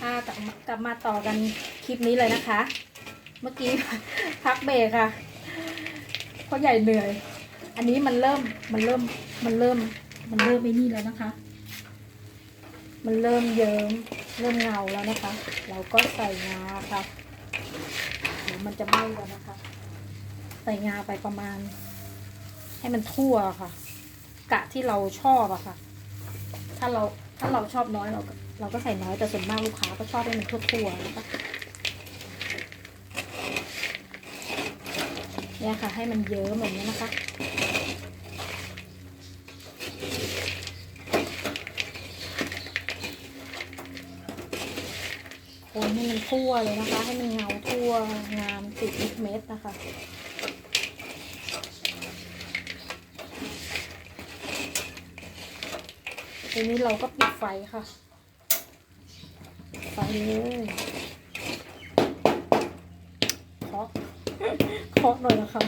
ค่ะกลับมากลับมาต่อกันคลิปนี้เลยนะคะ เมื่อกี้พักเบรกค่ะเพราะใหญ่เหนื่อย อันนี้มันเริ่มมันเริ่มมันเริ่มมันเริ่มไม่นี่แล้วนะคะ มันเริ่มเยิ้มเริ่มเงาแล้วนะคะ เราก็ใส่งาค่ะเดี๋ยวมันจะไหม้แล้วนะคะ ใส่งาไปประมาณ ให้มันทั่วค่ะ กะที่เราชอบอะค่ะ ถ้าเรา ถ้าเราชอบน้อยเราก็เราก็ใส่น้อยแต่ส่วนมากลูกค้าก็ชอบให้มันทั่วๆนะคะเนี่ยค่ะให้มันเยิ้มแบบนี้นะคะ คนให้มันทั่วเลยนะคะ ให้มันเงาทั่วงามติดทุกเม็ดนะคะ ทีนี้เราก็ปิดไฟค่ะ ไฟเลยเคาะเคาะหน่อยนะคะ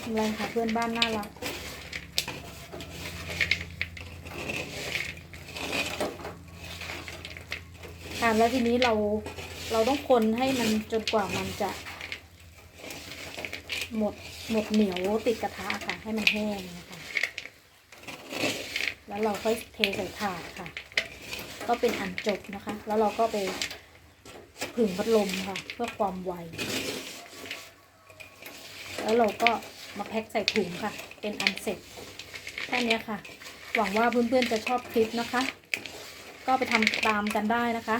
ทำไรค่ะเพื่อนบ้านน่ารักค่ะแล้วทีนี้เราเราต้องคนให้มันจนกว่ามันจะ หมดหมดเหนียวติดกระทะค่ะ ให้มันแห้งนะคะ แล้วเราค่อยเทใส่ถาดค่ะ ก็เป็นอันจบนะคะ แล้วเราก็ไปผึ่งพัดลมค่ะ เพื่อความไว แล้วเราก็มาแพ็คใส่ถุงค่ะ เป็นอันเสร็จแค่นี้ค่ะ หวังว่าเพื่อนๆจะชอบคลิปนะคะ ก็ไปทำตามกันได้นะคะ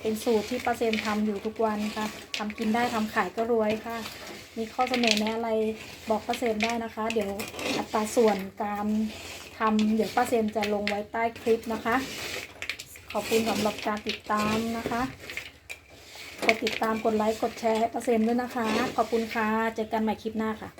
เป็นสูตรที่ป้าเซมทำอยู่ทุกวันค่ะทำกินได้ทำขายก็รวยค่ะ มีข้อเสนอแนะอะไรบอกป้าเซมได้นะคะ เดี๋ยวอัตราส่วนการทำเดี๋ยวป้าเซมจะลงไว้ใต้คลิปนะคะ ขอบคุณสำหรับการติดตามนะคะกดติดตามกดไลค์กดแชร์ให้ป้าเซมด้วยนะคะ ขอบคุณค่ะเจอกันใหม่คลิปหน้าค่ะ